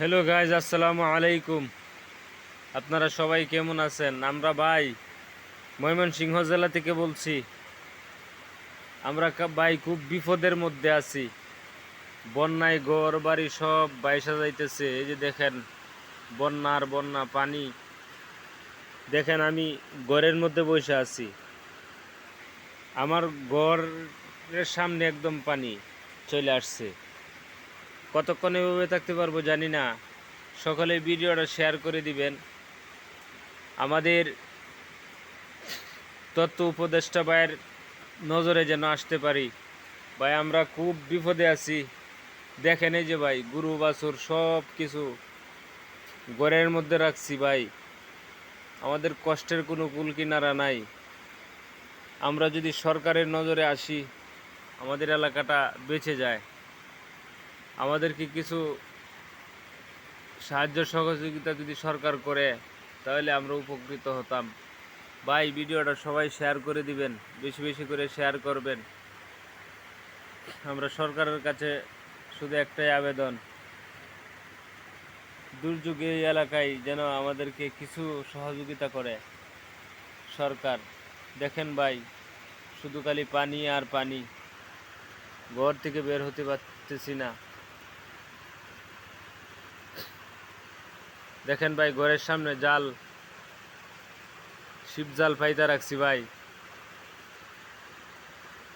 Hello guys আসসালামু আলাইকুম। আপনারা সবাই কেমন আছেন? আমরা ভাই ময়মনসিংহ জেলা থেকে বলছি, আমরা ভাই খুব বিপদের মধ্যে আছি। বন্যায় ঘর বাড়ি সব বাইসা যাইতেছে। এই যে দেখেন বন্যার বন্যা, পানি। দেখেন আমি ঘরের মধ্যে বসে আছি। আমার ঘরের সামনে একদম পানি চলে আসছে। কতক্ষণ এভাবে থাকতে পারব জানি না। সকলে ভিডিওটা শেয়ার করে দিবেন। আমাদের তত্ত্ব উপদেষ্টা ভাইয়ের নজরে যেন আসতে পারি। ভাই, আমরা খুব বিপদে আছি। দেখেন এই যে ভাই, গুরু, বাছুর সব কিছু ঘরের মধ্যে রাখছি ভাই। আমাদের কষ্টের কোনো কুল কিনারা নাই। আমরা যদি সরকারের নজরে আসি, আমাদের এলাকাটা বেঁচে যায়। আমাদেরকে কিছু সাহায্য সহযোগিতা যদি সরকার করে, তাহলে আমরা উপকৃত হতাম। ভাই, ভিডিওটা সবাই শেয়ার করে দিবেন, বেশি বেশি করে শেয়ার করবেন। আমরা সরকারের কাছে শুধু একটাই আবেদন, দুর্যোগে এই এলাকায় যেন আমাদেরকে কিছু সহযোগিতা করে। সরকার, দেখেন ভাই, শুধু খালি পানি আর পানি, ঘর থেকে বের হতে পারতেছি না। দেখেন ভাই ঘরের সামনে জাল শিব জাল পাইতে রাখছি ভাই।